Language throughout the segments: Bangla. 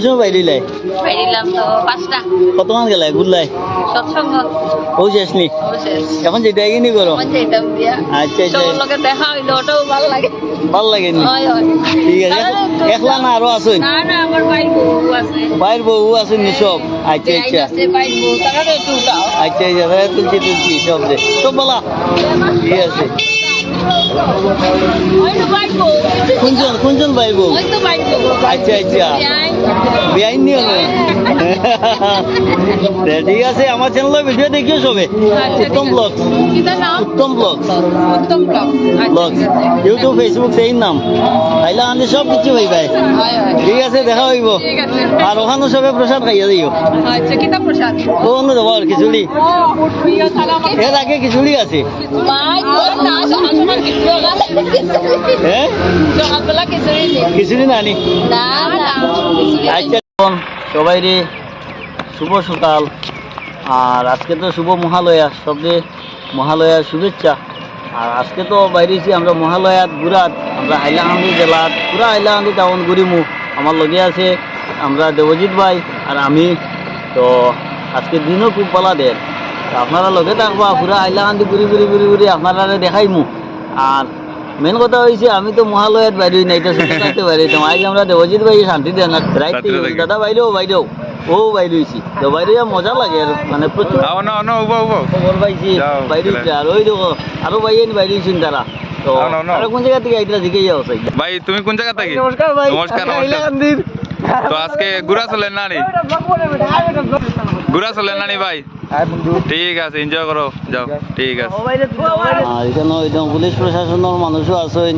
সময় বাইরে লাই বেরিলাম তো পাঁচটা। কতক্ষণ গেলাই ঘুরলাই? সৎসঙ্গ ও শেষ এখন যেটা এগিয়ে করো মন আচ্ছা আচ্ছা। সবার লগে দেখা হইল ওটাও ভালো লাগে। ভালো হয় হয়। ঠিক আছে একলা না আরও আছেন? না না আমার ভাই বউ আছে। বাইর বউ আছেন নি সব? আচ্ছা বেআইন আচ্ছা। আছে ভাই বউ তারা তো একটু আচ্ছা আচ্ছা তুলছি তুলছি সব সব বলা? ঠিক আছে। কোনজন কোনজন বাইর বউ আচ্ছা আচ্ছা। বেআইন নিয়ে ঠিক আছে আমার চ্যানেলের ভিডিও দেখিও সবে। Uttam blog Uttam blog Uttam blog YouTube Facebook সেই নাম। আইলা আনি সব কিছু ভাই ভাই ঠিক আছে দেখা হইব। আর ওখানে সবে প্রসাদ খাইয়া দিও। আচ্ছা ও অন্য যাব আর খিচুড়ি। এর আগে খিচুড়ি আছে। হ্যাঁ? আচ্ছা সবাই রে শুভ সকাল। আর আজকে তো শুভ মহালয়া সবচেয়ে মহালয়ার শুভেচ্ছা। আর আজকে তো বাইরেছি আমরা মহালয়াত গুড়াত আমরা হাইলাকান্দি জেলাত পুরা হাইলাকান্দি টাউন ঘুরিমু। আমার লগে আছে আমরা দেবজিৎ ভাই আর আমি। তো আজকে দিনও খুব পালা দেন। আপনারা লগে থাকবা, পুরা হাইলাকান্দি ঘুরি ঘুরি ঘুরি ঘুরি আপনারা দেখাইমু। আর মেন কথা হয়েছে আমি তো মহালয়াত বাইরে নাই এটা শুনে থাকতে বাইরে আজ আমরা দেবজিৎ ভাই শান্তি দেন থাকি। দাদা বাইরেও বাইরেও ও বাইরে হয়েছি তো বাইরে যা মজা লাগে আর মানে প্রচুর না না খবর পাইছি যাও, বাইরে হইছে আর ওই দেখো আরও বাইরে বাইরে হয়েছেন তারা। তো। আর কোন জায়গা থেকে যাও ভাই তুমি কোন জায়গা থেকে? নমস্কার ভাই। নমস্কার নমস্কার। তো আজকে গুড়া চলেন নানি গুড়া চলেন নানি ভাই? ঠিক আছে এনজয় করো। যাও ঠিক আছে। এখানে পুলিশ প্রশাসনের মানুষও আছেন।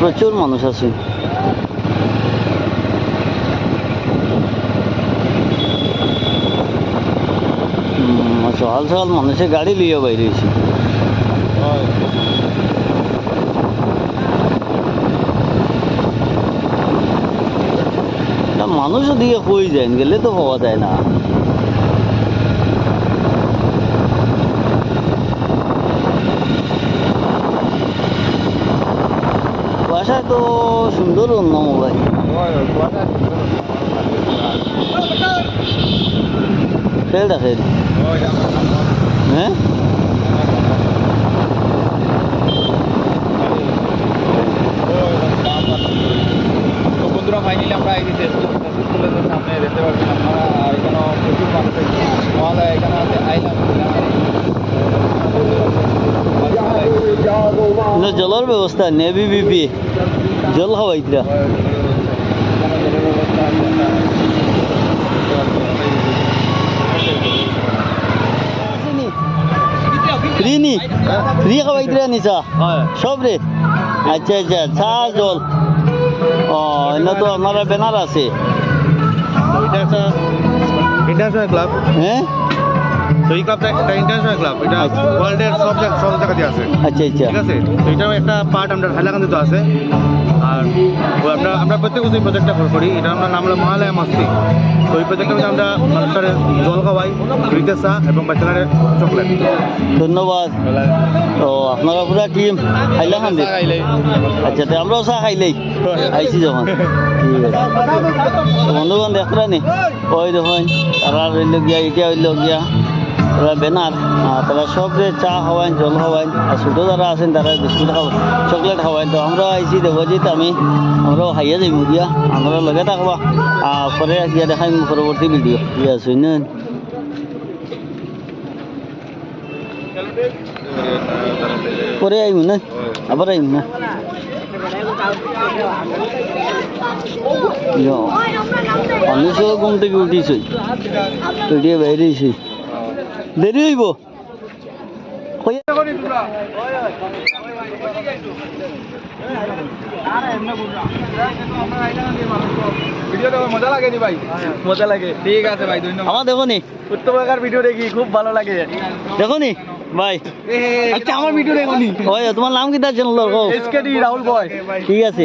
প্রচুর মানুষ আছেন। সকাল সকাল মানুষের গাড়ি লিয়ে বাইরে হয়েছে। তা মানুষও দিয়ে কই যায় গেলে তো পাওয়া যায় না। বাসায় তো সুন্দর অন্য মোবাইল ফেল দেখেন হ্যাঁ তো বন্ধুরা ফাইনালি আমরা এই যে কলেজের সামনে দেখতে পাচ্ছেন আপনারা এখানে প্রচুর মানুষ মহালয়া এখানে আছে। আইলাম জলের ব্যবস্থা নেভি বিপি জল ফ্রি নি ফ্রি খাওয়াইতরা নিছা সব রে আচ্ছা আচ্ছা চা জল ও এনে তো আপনারা ব্যানার আছে এটা ক্লাব হ্যাঁ তো এই ক্লাবটা একটা ইন্টারন্যাশনাল ক্লাব এটা আচ্ছা। ওয়ার্ল্ডের সব জায়গা সব জায়গাতে আছে। আচ্ছা আচ্ছা। ঠিক আছে? তো এটাও একটা পার্ট আমরা হাইলাকান্দিতে আছে। আর আমরা আমরা প্রত্যেক বছর প্রজেক্টটা করি। এটা আমরা নাম হলো মহালয়া মাস্তি। তো এই প্রজেক্টের মধ্যে আমরা মানুষের জল খাওয়াই ফ্রিতে চা এবং বাচ্চাদের চকলেট। ধন্যবাদ। তো আপনারা পুরা টিম হাইলাকান্দি? আচ্ছা তো আমরাও চা খাইলেই। আইছি যখন। ঠিক আছে। তো বন্ধুগণ দেখরা নি? ওই দেখুন তারা রইল গিয়া এটা হইল গিয়া। তারা বেনার আর তারা সব যে চা খাওয়াইন, জল খাওয়াইন, আর ছোটো যারা আছেন তারা বিস্কুট খাওয়া চকলেট খাওয়াইন। তো আমরা আইছি দেবজিৎ আমি আমরাও খাইয়া যাইব দিয়া আমরা লগে থাকবা। পরে গিয়া দেখাই পরবর্তী ভিডিও দিয়া শুনেন পরে আইব না? আবার আইব না? মানুষও ঘুম থেকে উঠিছে। উঠিয়ে বাইরেছি দেরি হইব। মজা লাগে নি ভাই মজা লাগে ঠিক আছে ভাই ধন্যবাদ আমার দেখো নি। ভিডিও দেখি খুব ভালো লাগে দেখো নি? ভাই। আচ্ছা আমার ভিডিও দেখো নি। তোমার নাম কি তার চ্যানেল ঠিক আছে।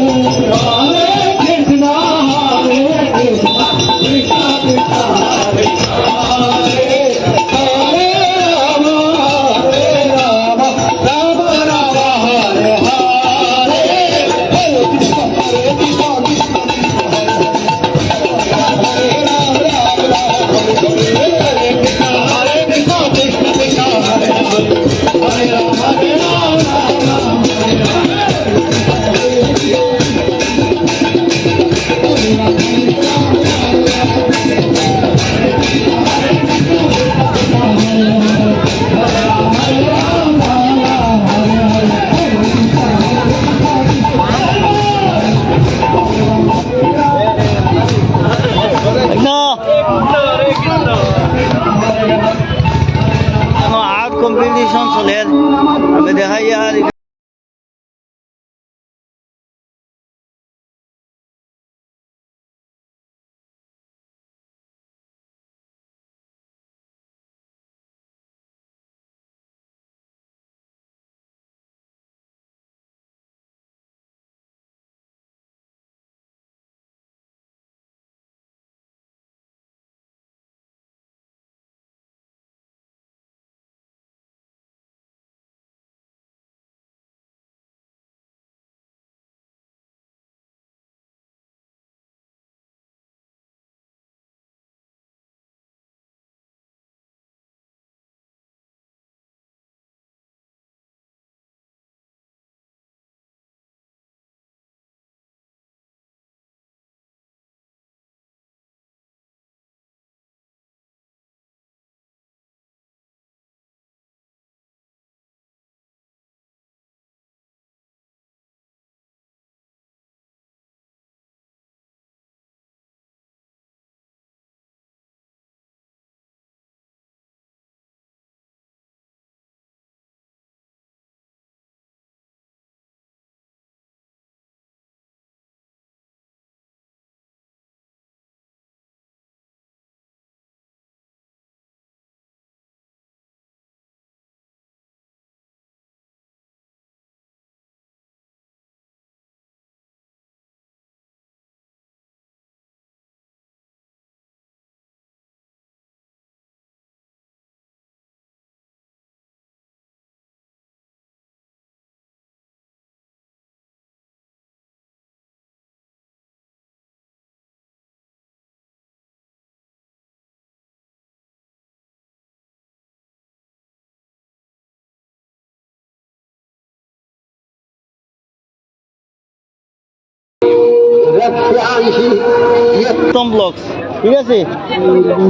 উত্তম ব্লগস ঠিক আছে?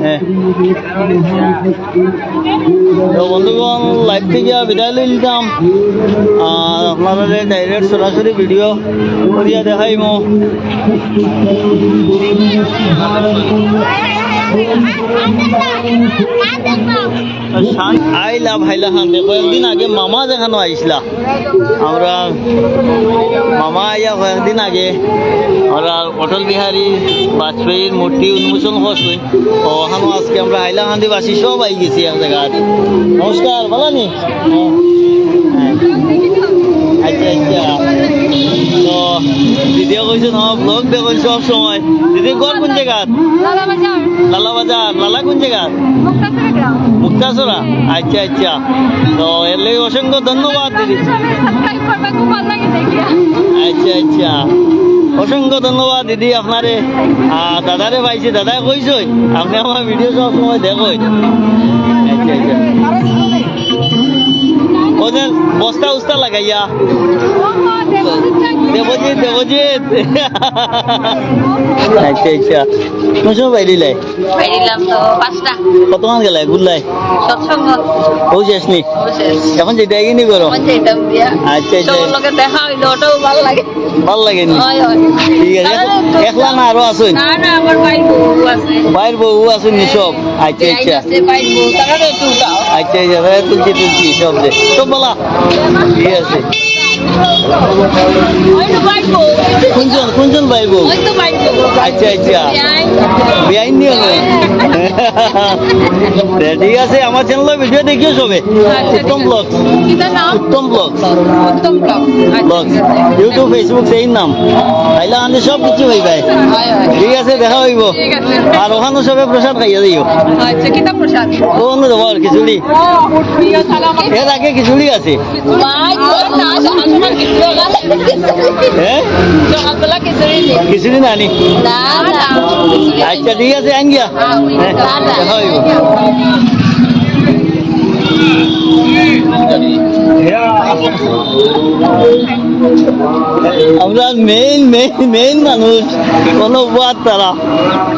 হ্যাঁ। তো বন্ধুগণ লাইভ থেকে বিদায় লই নিতাম আর আপনারা ডাইরেক্ট সরাসরি ভিডিও করিয়া দেখাইম। আইলা ভাইলা খান কয়েকদিন আগে মামা দেখানো আইসলা। আমরা মামা আইয়া কয়েকদিন আগে আমরা অটল বিহারী বাজপেয়ীর মূর্তি উন্মোচন করছি। ওখানে আজকে আমরা হাইলাকান্দি বাসী সব আই গেছি এক জায়গায় নমস্কার, ভালো নি হ্যাঁ। আচ্ছা আচ্ছা। তো দিদিও কইছে না ব্লগ দেখুন সব সময়। দিদি ঘর কোন জায়গাত লালা বাজার লালা কোন জায়গাত মুক্তাসরা আচ্ছা আচ্ছা। তো এর লাগে অসংখ্য ধন্যবাদ দিদি। আচ্ছা আচ্ছা অসংখ্য ধন্যবাদ দিদি আপনারে। দাদারে পাইছি দাদাই কইছই আপনি আমার ভিডিও সব সময় দেখোই। আচ্ছা আচ্ছা। ওদের বস্তা উস্তা লাগাইয়া। দেবজিৎ দেবজিৎ। আচ্ছা আচ্ছা। কোন সময় বাইরিলাই বেরিলাম তো পাঁচটা। কতক্ষণ গেলাই গুল্লাই? সৎসঙ্গ। পৌঁছাসনি এখন যেটা এগিয়ে করো যেতাম দিয়া। আচ্ছা আচ্ছা। সবার লগে দেখা হইল ওটাও ভালো লাগে। ভালো লাগেনি হয় হয়। ঠিক আছে একলা না আরও আছেন? না না আমার বাইর বউ আছে। বাইর বউ আছেন নি সব? আচ্ছা বেআইন আচ্ছা। আছে বাইর বউ তারা একটু আচ্ছা আচ্ছা তুলছি তুলছি সব যে। সব বলা। ঠিক আছে। বাইর কোনজন কোনজন বউ বউ আচ্ছা আচ্ছা। বেআইন নিয়ে ঠিক আছে আমার চ্যানেলে ভিডিও দেখিও সবে। Uttam blog Uttam blog Uttam blog YouTube Facebook সেই নাম। তাইলে আমি সব কিছু হই ভাই ঠিক আছে দেখা হইব। আর ওখানে সবে প্রসাদ খাইয়া দিও। আচ্ছা প্রসাদ কোন দেবো আর খিচুড়ি। এর আগে খিচুড়ি আছে। হ্যাঁ খিচুড়ি না না? আচ্ছা ঠিক আছে আঙ্গিয়া হ্যাঁ হইব। আমরা মেইন মেইন মেইন মানুষ। কোনো বাদ তারা।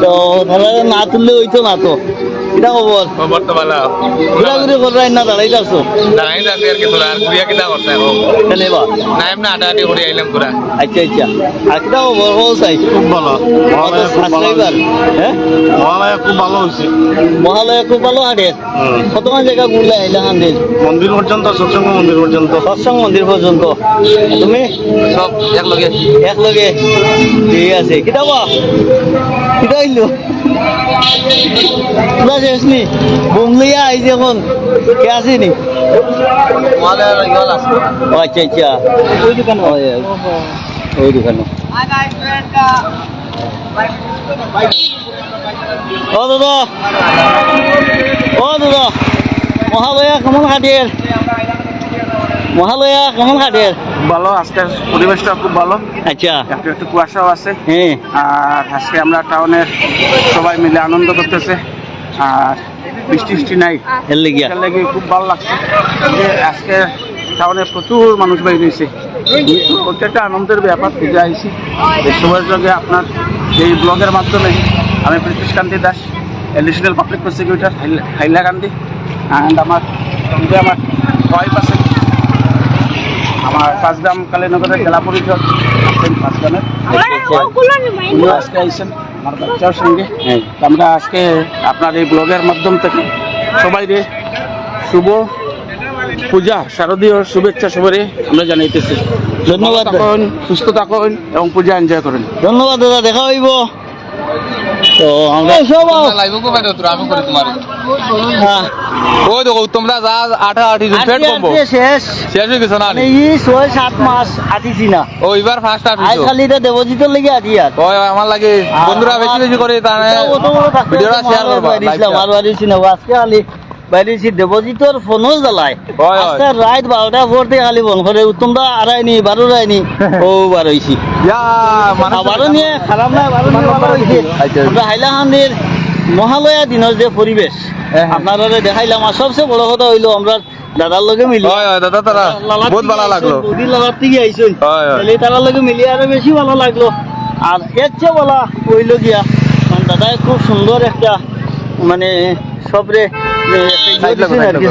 তো তারা না তুললে হইতো না তো। কিটা খবর খবর তো ভালো ঘুরাঘুরি করাই না দাঁড়াই যাচ্ছ দাঁড়াই যাচ্ছে আর কি তোরা আর ঘুরিয়া কিতা করতে এখন কেনে বা? না এমনি আটাআটি করে আইলাম তোরা আচ্ছা আচ্ছা। আর কিটা খবর হল চাই? খুব ভালো মহালয়া খুব ভালো হ্যাঁ মহালয়া খুব ভালো হয়েছে মহালয়া খুব ভালো হাটের কতক্ষণ জায়গা ঘুরলে আইলা হান্দির মন্দির পর্যন্ত সৎসঙ্গ মন্দির পর্যন্ত সৎসঙ্গ মন্দির পর্যন্ত তুমি? সব একলগে। একলগে। ঠিক আছে। কিটা বা কিটা আইলো কিটা শেষ নি বুমলিয়া আইছে এখন, কে আসেনি আচ্ছা আচ্ছা। ওই মহালয়া কেমন কাটের মহালয়া কেমন কাটের ভালো আজকের পরিবেশটা খুব ভালো। আচ্ছা। একটু একটু কুয়াশাও আছে। হ্যাঁ। আর আজকে আমরা টাউনের সবাই মিলে আনন্দ করতেছে। আর বৃষ্টি বৃষ্টি নাই। এর লেগে। খুব ভালো লাগছে। যে আজকে টাউনে প্রচুর মানুষ বাইর হয়েছে। প্রত্যেকটা আনন্দের ব্যাপার খুঁজে আইছি। এই সময়ের যোগে আপনার এই ব্লগের মাধ্যমে আমি British Kanti Das additional public prosecutor Hailakandi. And আমার সঙ্গে আমার ওয়াইফ আছে। আমার পাঁচগ্রাম কালীনগরের জেলা পরিষদ আছেন পাঁচগ্রামের উনিও আজকে আইসেন আমার বাচ্চার সঙ্গে। হ্যাঁ আমরা আজকে আপনার এই ব্লগের মাধ্যম থেকে সবাই শুভ পূজা শারদীয় শুভেচ্ছা সবারই আমরা জানাইতেছি। ধন্যবাদ। থাকুন সুস্থ থাকুন এবং পূজা এনজয় করুন। ধন্যবাদ দাদা দেখা হইব। তো আমরা সব লাইভ কো বাইরে তোরা আমি করে তোমার। হ্যাঁ, ওই দেখো তোমরা যা পেট কমবো শেষ। শেষ হয়ে গেছে না এই ই ছয় সাত মাস আটিছি না। ও এবার ফার্স্ট আটিছি। আজ খালি এটা দেবজিতের লেগে আটি আর। ওই আমার লাগে বন্ধুরা বেশি বেশি করে তাহলে অত ভিডিওটা শেয়ার করবা বাইরেছিলাম আর বাড়িছি আজকে খালি বাইরেছি দেবজিতর ফোনও জ্বালায়। আজকে রাত বারোটা পরতে খালি বন করে উত্তম দা আড়াইনি বারো রাইনি ও বার বারো নিয়ে খারাপ না বারো নিয়ে ভালো হয়েছে আচ্ছা। মহালয়া দিনের যে পরিবেশ। আপনারা দেখাইলাম আর সবচেয়ে বড় কথা হইল আমরা দাদার লগে মিলি। হয় হয় দাদা তারা বহুত ভালো লাগল। বৌদির লাগার থেকে আইসুন হয়, হয়। তারার লগে মিলি আরও বেশি ভালো লাগল। আর এর চেয়ে বলা হইল গিয়া মানে দাদাই খুব সুন্দর একটা মানে সবরে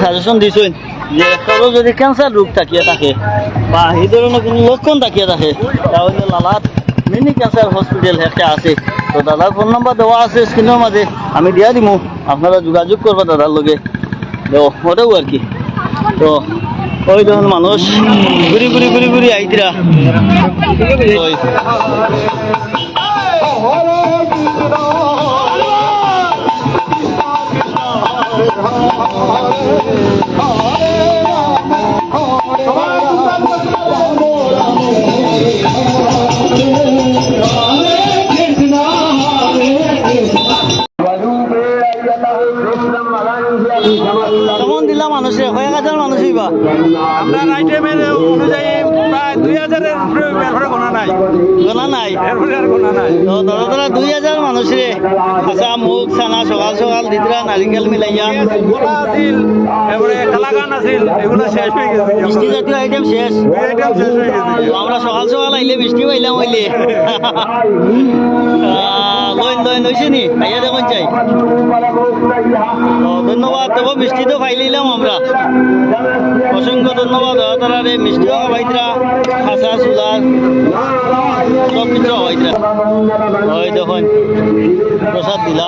সাজেশন দিছেন যে কারও যদি ক্যান্সার রোগ থাকিয়ে থাকে বা এই ধরনের কোনো লক্ষণ থাকিয়ে থাকে তাহলে লালাত মিনি ক্যান্সার হসপিটাল একটা আছে। তো দাদার ফোন নাম্বার দেওয়া আছে স্ক্রিনের মাঝে আমি দিয়া দিমু। আপনারা যোগাযোগ করবা দাদার লগে। তো ওটাও আর কি। তো ওই যখন মানুষ ঘুরি ঘুরি ঘুরি ঘুরি আইতিরা। আর গোনা নাই তো ধরো ধরো দুই হাজার মানুষরে আচ্ছা মুখ ছানা সকাল সকাল দিদরা নারিকেল মিলাইয়া। আছিল এগুলো শেষ হয়ে গেছে মিষ্টি জাতীয় আইটেম শেষ। আমরা সকাল সকাল আইলে মিষ্টি পাইলাম হইলে। লইন নি? খাইয়া দেখুন চাই। ধন্যবাদ, তবু মিষ্টি তো খাই আমরা। অসংখ্য ধন্যবাদ তারা রে মিষ্টিও খাওয়াইতরা খাসা, চুলা, সব কিছু খাওয়াইতরা হয় দেখুন, প্রসাদ দিলা।